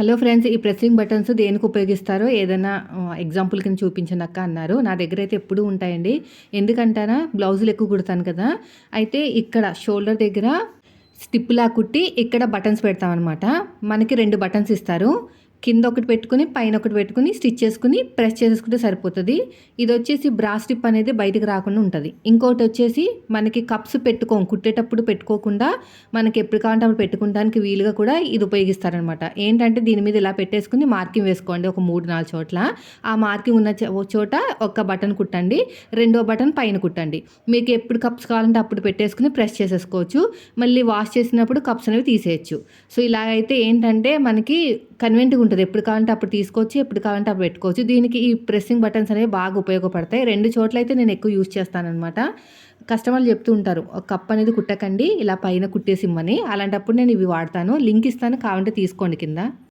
Hello friends ఈ pressing buttons దేనికి ఉపయోగిస్తారో ఏదైనా ఎగ్జాంపుల్ కింద చూపించండి అన్నారు. నా దగ్గర అయితే ఎప్పుడూ ఉంటాయండి. ఎందుకంటారా బ్లౌజులు ఎక్కువ కుడతాను కదా. అయితే ఇక్కడ షోల్డర్ దగ్గర స్టిప్లా కుట్టి ఇక్కడ బటన్స్ పెడతామన్నమాట. మనకి రెండు బటన్స్ ఇస్తారు. కింద ఒకటి పెట్టుకుని పైన ఒకటి పెట్టుకుని స్టిచ్ చేసుకుని ప్రెస్ చేసుకుంటే సరిపోతుంది. ఇది వచ్చేసి బ్రా స్టిప్ అనేది బయటకు రాకుండా ఉంటుంది. ఇంకోటి వచ్చేసి మనకి కప్స్ పెట్టుకోం కుట్టేటప్పుడు పెట్టుకోకుండా మనకి ఎప్పుడు కావాలంటే అప్పుడు పెట్టుకోవడానికి వీలుగా కూడా ఇది ఉపయోగిస్తారనమాట. ఏంటంటే దీని మీద ఇలా పెట్టేసుకుని మార్కింగ్ వేసుకోండి ఒక మూడు నాలుగు చోట్ల. ఆ మార్కింగ్ ఉన్న చోట ఒక బటన్ కుట్టండి రెండో బటన్ పైన కుట్టండి. మీకు ఎప్పుడు కప్స్ కావాలంటే అప్పుడు పెట్టేసుకుని ప్రెస్ చేసేసుకోవచ్చు. మళ్ళీ వాష్ చేసినప్పుడు కప్స్ అనేవి తీసేయచ్చు. సో ఇలాగైతే ఏంటంటే మనకి కన్వెంట్గా ఉంటుంది ఎప్పుడు కావాలంటే అప్పుడు తీసుకోవచ్చు ఎప్పుడు కావాలంటే అప్పుడు పెట్టుకోవచ్చు. దీనికి ఈ ప్రెస్సింగ్ బటన్స్ అనేవి బాగా ఉపయోగపడతాయి. రెండు చోట్ల అయితే నేను ఎక్కువ యూజ్ చేస్తానమాట కస్టమర్లు చెప్తూ ఉంటారు ఒక కప్ అనేది కుట్టకండి ఇలా పైన కుట్టేసి ఇమ్మని. అలాంటప్పుడు నేను ఇవి వాడతాను. లింక్ ఇస్తాను కావాలంటే తీసుకోండి కింద.